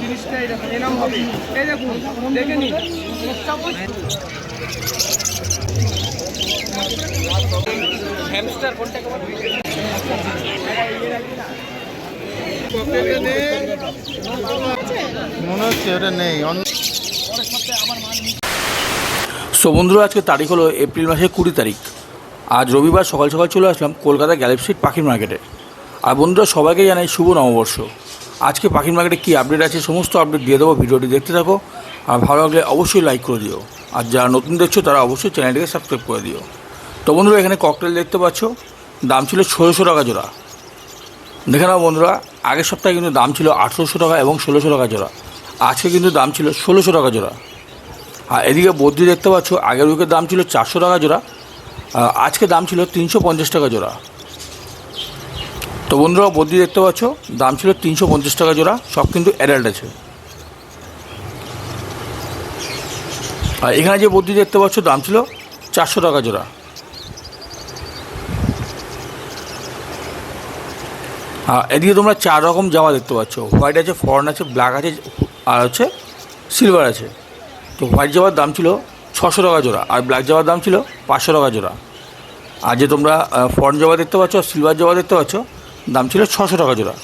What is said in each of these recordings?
জিনিসটা এরকম এরকম হবে এই দেখুন দেখে নিন হ্যামস্টার কোনটাকে বলে? মনে হচ্ছে আজকে তারিখ হলো এপ্রিল মাসের কুড়ি তারিখ। আজ রবিবার সকাল সকাল চলে আসলাম কলকাতা গ্যালেপ স্ট্রিট পাখির মার্কেটে। আর বন্ধুরা, সবাইকে জানাই শুভ নববর্ষ। আজকে পাখির মার্কেটে কী আপডেট আছে সমস্ত আপডেট দিয়ে দেবো, ভিডিওটি দেখতে থাকো। আর ভালো লাগলে অবশ্যই লাইক করে দিও। আর যারা নতুন দেখছ, তারা অবশ্যই চ্যানেলটিকে সাবস্ক্রাইব করে দিও। তো বন্ধুরা, এখানে ককটেল দেখতে পাচ্ছ। দাম ছিল ষোলোশো টাকা জোড়া। দেখে নাও বন্ধুরা, আগের সপ্তাহে কিন্তু দাম ছিল আঠেরোশো টাকা এবং ষোলোশো টাকা জোড়া। আজকে কিন্তু দাম ছিল ষোলোশো টাকা জোড়া। আর এদিকে বদ্রি দেখতে পাচ্ছ, আগের উইকের দাম ছিল চারশো টাকা জোড়া আজকে দাম ছিল তিনশো পঞ্চাশ টাকা জোড়া। তো বন্ধুরা, বদ্রি দেখতে পাচ্ছ, দাম ছিল তিনশো পঞ্চাশ টাকা জোড়া, সব কিন্তু অ্যাডাল্ট আছে। আর এখানে যে বদ্রি দেখতে পাচ্ছ, দাম ছিল চারশো টাকা জোড়া। এদিকে তোমরা চার রকম জামা দেখতে পাচ্ছ। হোয়াইট আছে ফরেন আছে ব্ল্যাক আছে, আর হচ্ছে সিলভার আছে। তো হোয়াইট জামার দাম ছিল ছশো টাকা জোড়া, আর ব্ল্যাক জামার দাম ছিল পাঁচশো টাকা জোড়া। আর যে তোমরা ফরেন জামা দেখতে পাচ্ছ সিলভার জামা দেখতে পাচ্ছ, দাম ছিল ছশো টাকা জোড়া।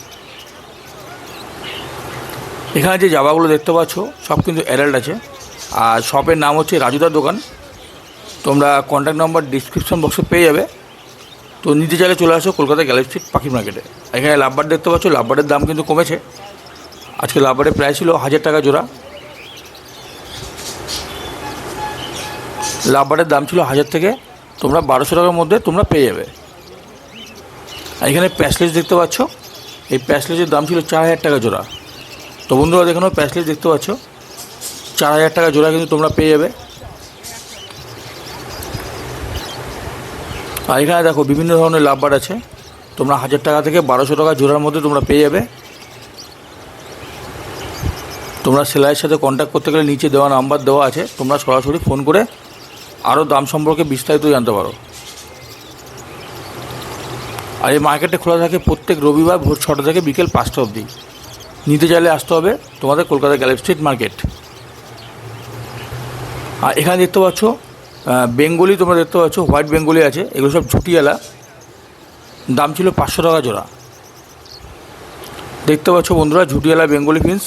এখানে যে জামাগুলো দেখতে পাচ্ছ, সব কিন্তু অ্যাডাল্ট আছে। আর শপের নাম হচ্ছে রাজুদার দোকান। তোমরা কন্ট্যাক্ট নাম্বার ডিসক্রিপশন বক্সে পেয়ে যাবে। তো নিতে চাইলে চলে আসো কলকাতা গ্যালাক্সি পাখি মার্কেটে এখানে লাভবার দেখতে পাচ্ছ লাভবারের দাম কিন্তু কমেছে। আজকে লাভবারের প্রায় ছিল হাজার টাকা জোড়া। লাভবারের দাম ছিল হাজার থেকে তোমরা বারোশো টাকার মধ্যে তোমরা পেয়ে যাবে। এখানে প্যাসলেজ দেখতে পাচ্ছ, এই প্যাসলেজের দাম ছিল চার হাজার টাকা জোড়া। তো বন্ধুরা দেখো প্যাসলেজ দেখতে পাচ্ছ, চার হাজার টাকা জোড়া কিন্তু তোমরা পেয়ে যাবে। আর এখানে দেখো বিভিন্ন ধরনের লাভবার আছে। তোমরা হাজার টাকা থেকে বারোশো টাকা জোড়ার মধ্যে তোমরা পেয়ে যাবে। তোমরা সেলাইয়ের সাথে কন্ট্যাক্ট করতে গেলে নিচে দেওয়া নাম্বার দেওয়া আছে। তোমরা সরাসরি ফোন করে আরও দাম সম্পর্কে বিস্তারিত জানতে পারো। আর এই মার্কেটে খোলা থাকে প্রত্যেক রবিবার ভোর ছটা থেকে বিকেল পাঁচটা অবধি। নিতে চাইলে আসতে হবে তোমাদের কলকাতা গ্যালেপ স্ট্রিট মার্কেট আর এখানে দেখতে পাচ্ছ বেঙ্গলি তোমরা দেখতে পাচ্ছ, হোয়াইট বেঙ্গলি আছে, এগুলো সব ঝুটিয়ালা। দাম ছিল পাঁচশো টাকা জোড়া। দেখতে পাচ্ছ বন্ধুরা, ঝুটিয়ালা বেঙ্গলি ফিন্স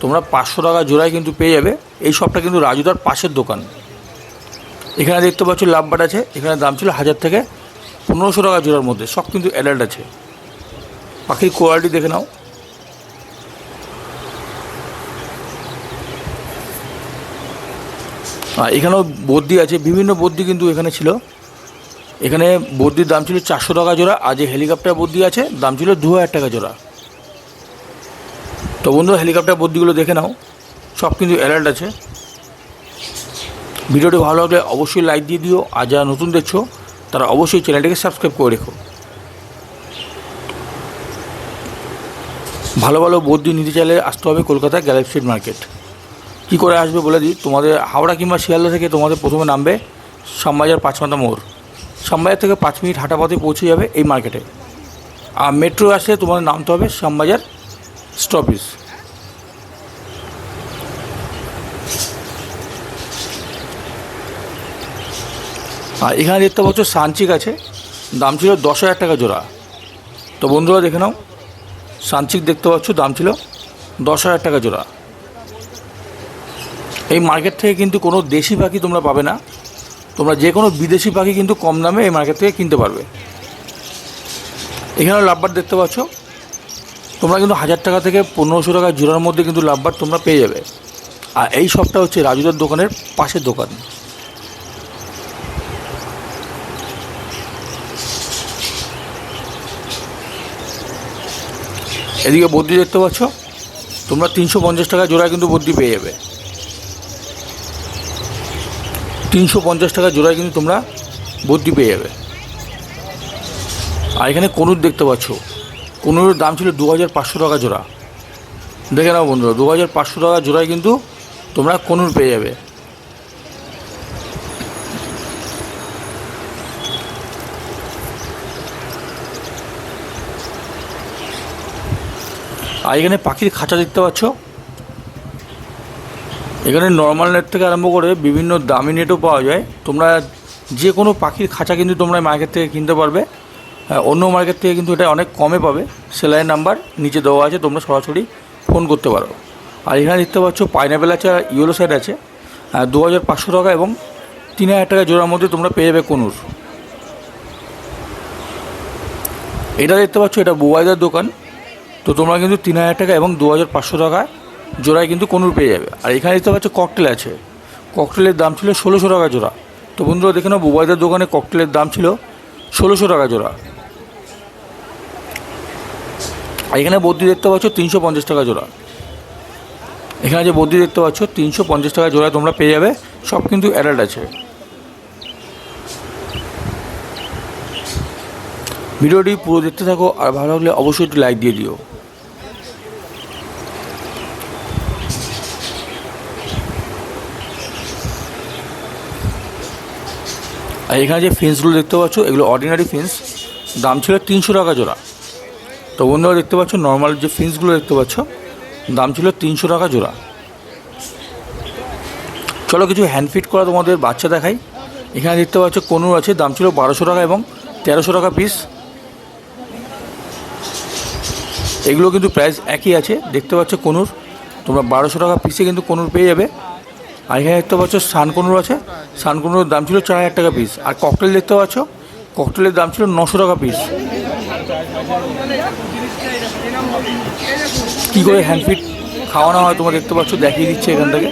তোমরা পাঁচশো টাকা জোড়ায় কিন্তু পেয়ে যাবে। এই শপটা কিন্তু রাজুদার পাশের দোকান। এখানে দেখতে পাচ্ছ লাভবাট আছে, এখানে দাম ছিল হাজার থেকে পনেরোশো টাকা জোড়ার মধ্যে, সব কিন্তু অ্যাডাল্ট আছে। পাখির কোয়ালিটি দেখে নাও। এখানেও বদ্যি আছে, বিভিন্ন বদ্যি কিন্তু এখানে ছিল। এখানে বদ্যির দাম ছিল চারশো টাকা জোড়া আর যে হেলিকপ্টার বদ্যি আছে, দাম ছিল দু হাজার টাকা জোড়া। তো বন্ধু হেলিকপ্টার বদ্যিগুলো দেখে নাও, সব কিন্তু অ্যালার্ট আছে। ভিডিওটি ভালো লাগলে অবশ্যই লাইক দিয়ে দিও, আর যারা নতুন দেখছ, তারা অবশ্যই চ্যানেলটিকে সাবস্ক্রাইব করে রেখো। ভালো ভালো বদ্যি নিতে চাইলে আসতে হবে কলকাতা গ্যালাক্সি মার্কেট। কী করে আসবে বলে দিই? তোমাদের হাওড়া কিংবা শিয়ালদা থেকে তোমাদের প্রথমে নামবে শ্যামবাজার পাঁচমাথা মোড়। শ্যামবাজার থেকে পাঁচ মিনিট হাঁটা পথে পৌঁছে যাবে এই মার্কেটে। আর মেট্রো আসলে তোমাদের নামতে হবে শ্যামবাজার স্টপেজ। আর এখানে দেখতে পাচ্ছ সানচিক আছে। দাম ছিল দশ হাজার টাকা জোড়া। তো বন্ধুরা দেখে নাও, সানচিক দেখতে পাচ্ছ দাম ছিল দশ হাজার টাকা জোড়া। এই মার্কেট থেকে কিন্তু কোনো দেশি পাখি তোমরা পাবে না। তোমরা যে কোনো বিদেশি পাখি কিন্তু কম দামে এই মার্কেট থেকে কিনতে পারবে। এখানে লাভবার দেখতে পাচ্ছ। তোমরা কিন্তু হাজার টাকা থেকে পনেরোশো টাকা জোড়ার মধ্যে কিন্তু লাভবার তোমরা পেয়ে যাবে। আর এই শপটা হচ্ছে রাজুদার দোকানের পাশের দোকান। এদিকে বদ্রি দেখতে পাচ্ছ। তোমরা তিনশো পঞ্চাশ টাকা জোড়া কিন্তু বদ্রি পেয়ে যাবে। তিনশো পঞ্চাশ টাকা জোড়ায় কিন্তু তোমরা বদ্যি পেয়ে যাবে। আর এখানে কনুর দেখতে পাচ্ছ, কোনোর দাম ছিল দু হাজার পাঁচশো টাকা জোড়া। দেখে নাও বন্ধুরা দু হাজার পাঁচশো টাকা জোড়ায় কিন্তু তোমরা কোনুর পেয়ে যাবে। আর এখানে পাখির খাঁচা দেখতে পাচ্ছ এখানে নর্মাল নেট থেকে আরম্ভ করে বিভিন্ন দামি নেটও পাওয়া যায়। তোমরা যে কোনো পাখির খাঁচা কিন্তু তোমরা মার্কেট থেকে কিনতে পারবে। অন্য মার্কেট থেকে কিন্তু এটা অনেক কমে পাবে। সেলাইয়ের নাম্বার নিচে দেওয়া আছে, তোমরা সরাসরি ফোন করতে পারো। আর এখানে দেখতে পাচ্ছ পাইনাপেল আছে আর ইয়েলো সাইড আছে। দু হাজার পাঁচশো টাকা এবং তিন হাজার টাকা জোড়ার মধ্যে তোমরা পেয়ে যাবে কোনুর। এটা দেখতে পাচ্ছ, এটা বুবাইদার দোকান। তো তোমরা কিন্তু তিন হাজার টাকা এবং দু হাজার পাঁচশো টাকায় জোড়ায় কিন্তু কোনুর পেয়ে যাবে। আর এখানে দেখতে পাচ্ছ ককটেল আছে। ককটেলের দাম ছিল ষোলোশো টাকা জোড়া। তো বন্ধুরা, দেখে নাও, বুবাইদার দোকানে ককটেলের দাম ছিল ষোলোশো টাকা জোড়া। আর এখানে বদ্যি দেখতে পাচ্ছ তিনশো পঞ্চাশ টাকা জোড়া। এখানে যে বদ্যি দেখতে পাচ্ছ, তিনশো পঞ্চাশ টাকা জোড়া তোমরা পেয়ে যাবে। সব কিন্তু অ্যাডাল্ট আছে। ভিডিওটি পুরো দেখতে থাকো, আর ভালো লাগলে অবশ্যই একটু লাইক দিয়ে দিও। আর এখানে যে ফিন্সগুলো দেখতে পাচ্ছ, এগুলো অর্ডিনারি ফিন্স দাম ছিল তিনশো টাকা জোড়া। তো বন্ধুরা দেখতে পাচ্ছ নর্মাল যে ফিন্সগুলো দেখতে পাচ্ছ, দাম ছিল তিনশো টাকা জোড়া। চলো কিছু হ্যান্ড ফিট করা তোমাদের বাচ্চা দেখাই। এখানে দেখতে পাচ্ছ কনুর আছে, দাম ছিল বারোশো টাকা এবং তেরোশো টাকা পিস এগুলো কিন্তু প্রাইস একই আছে, দেখতে পাচ্ছ কনুর। তোমরা বারোশো টাকা পিসে কিন্তু কনুর পেয়ে যাবে। আর এখানে দেখতে পাচ্ছ সান কনুর আছে। সান কনুরের দাম ছিল চার হাজার টাকা পিস আর ককটেল দেখতে পাচ্ছ ককটেলের দাম ছিল নশো টাকা পিস কী করে হ্যান্ডফিট খাওয়ানো হয় তোমরা দেখতে পাচ্ছ, দেখিয়ে দিচ্ছে এখান থেকে।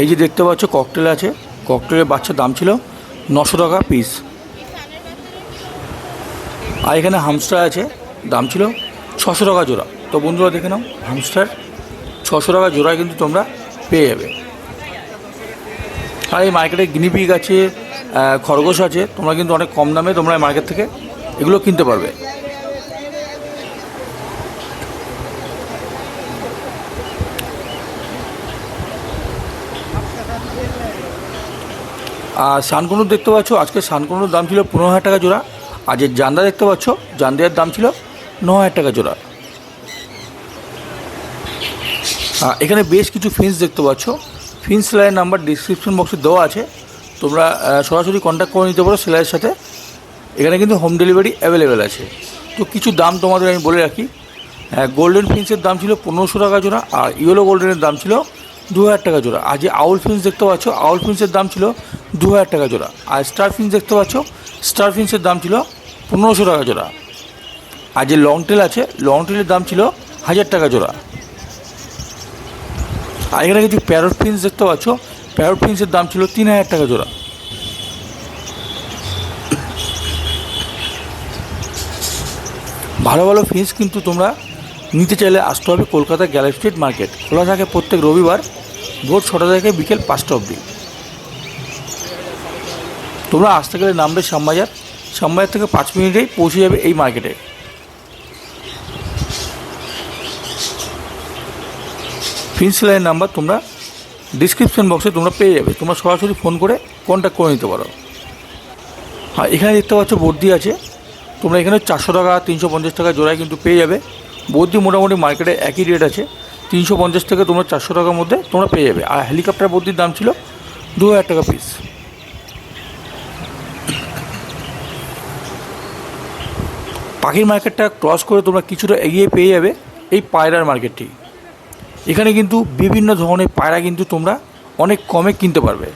এই যে দেখতে পাচ্ছ ককটেল আছে। ককটেলের বাচ্চার দাম ছিল নশো টাকা পিস আর এখানে হামস্টার আছে, দাম ছিল ছশো টাকা জোড়া। তো বন্ধুরা দেখে নাও হামস্টার ছশো টাকা জোড়ায় কিন্তু তোমরা পেয়ে যাবে। আর এই মার্কেটে গিনিপিগ আছে খরগোশ আছে, তোমরা কিন্তু অনেক কম দামে তোমরা এই মার্কেট থেকে এগুলো কিনতে পারবে। আর শানকুনুর দেখতে পাচ্ছ, আজকে শানকুনুর দাম ছিল পনেরো হাজার টাকা জোড়া আর যে জান্দা দেখতে পাচ্ছ জান্দিয়ার দাম ছিল ন হাজার টাকা জোড়া। এখানে বেশ কিছু ফিন্স দেখতে পাচ্ছ। ফিন্স সেলাইয়ের নাম্বার ডিসক্রিপশন বক্সে দেওয়া আছে। তোমরা সরাসরি কন্ট্যাক্ট করে নিতে পারো সেলাইয়ের সাথে। এখানে কিন্তু হোম ডেলিভারি অ্যাভেলেবেল আছে। তো কিছু দাম তোমাদের আমি বলে রাখি। হ্যাঁ গোল্ডেন ফিন্সের দাম ছিল পনেরোশো টাকা জোড়া আর ইয়েলো গোল্ডেনের দাম ছিল দু হাজার টাকা জোড়া। আর যে আউল ফিন্স দেখতে পাচ্ছ আউল ফিন্সের দাম ছিল দু হাজার টাকা জোড়া। আর স্টার ফিন্স দেখতে পাচ্ছ স্টার ফিন্সের দাম ছিল পনেরোশো টাকা জোড়া। আর যে লং টেল আছে লং টেলের দাম ছিল হাজার টাকা জোড়া। আর এখানে কিছু প্যারট ফিন্স দেখতে পাচ্ছ। প্যারট ফিন্সের দাম ছিল তিন হাজার টাকা জোড়া। ভালো ভালো ফিন্স কিন্তু তোমরা নিতে চাইলে আসতে হবে কলকাতা গ্যালারি স্ট্রিট মার্কেট খোলা থাকে প্রত্যেক রবিবার, ভোর ছটা থেকে বিকেল পাঁচটা অবধি। তোমরা আসতে গেলে নামবে শ্যামবাজার। শ্যামবাজার থেকে পাঁচ মিনিটেই পৌঁছে যাবে এই মার্কেটে ফিন্স লাইনের নাম্বার তোমরা ডিসক্রিপশন বক্সে তোমরা পেয়ে যাবে। তোমরা সরাসরি ফোন করে কন্ট্যাক্ট করে নিতে পারো। হ্যাঁ এখানে দেখতে পাচ্ছ বর্দি আছে। তোমরা এখানে চারশো টাকা, তিনশো পঞ্চাশ টাকা জোড়ায় কিন্তু পেয়ে যাবে। বর্দি মোটামুটি মার্কেটে একই রেট আছে। তিনশো পঞ্চাশ থেকে তোমরা চারশো টাকার মধ্যে তোমরা পেয়ে যাবে। আর হেলিকপ্টার বর্দির দাম ছিল দু হাজার টাকা পিস পাখির মার্কেটটা ক্রস করে তোমরা কিছুটা এগিয়ে পেয়ে যাবে এই পায়রার মার্কেটটি এখানে কিন্তু বিভিন্ন ধরনের পায়রা কিন্তু তোমরা অনেক কমে কিনতে পারবে।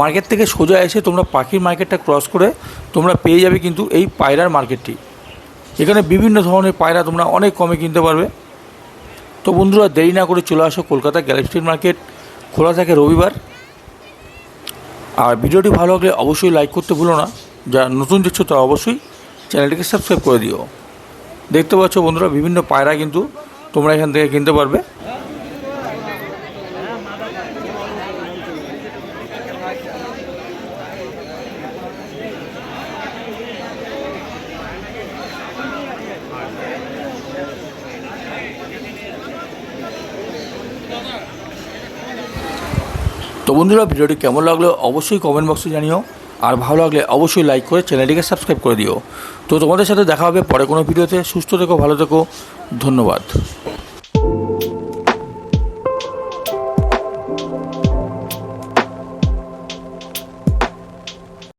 মার্কেট থেকে সোজা এসে তোমরা পাখির মার্কেটটা ক্রস করে তোমরা পেয়ে যাবে কিন্তু এই পায়রার মার্কেটটি। এখানে বিভিন্ন ধরনের পায়রা তোমরা অনেক কমে কিনতে পারবে। তো বন্ধুরা, দেরি না করে চলে আসো কলকাতা গ্যালাক্সি মার্কেট খোলা থাকে রবিবার। আর ভিডিওটি ভালো লাগলে অবশ্যই লাইক করতে ভুলো না। যারা নতুন দেখছ তারা অবশ্যই চ্যানেলটিকে সাবস্ক্রাইব করে দিও। দেখতে পাচ্ছ বন্ধুরা, বিভিন্ন পায়রা কিন্তু তোমরা এখান থেকে কিনতে পারবে। তো বন্ধুরা, ভিডিওটি কেমন লাগল অবশ্যই কমেন্ট বক্সে জানিও। আর ভালো লাগলে অবশ্যই লাইক করে চ্যানেলটিকে সাবস্ক্রাইব করে দিও। তো তোমাদের সাথে দেখা হবে পরে কোনো ভিডিওতে। সুস্থ থেকো, ভালো থেকো। ধন্যবাদ।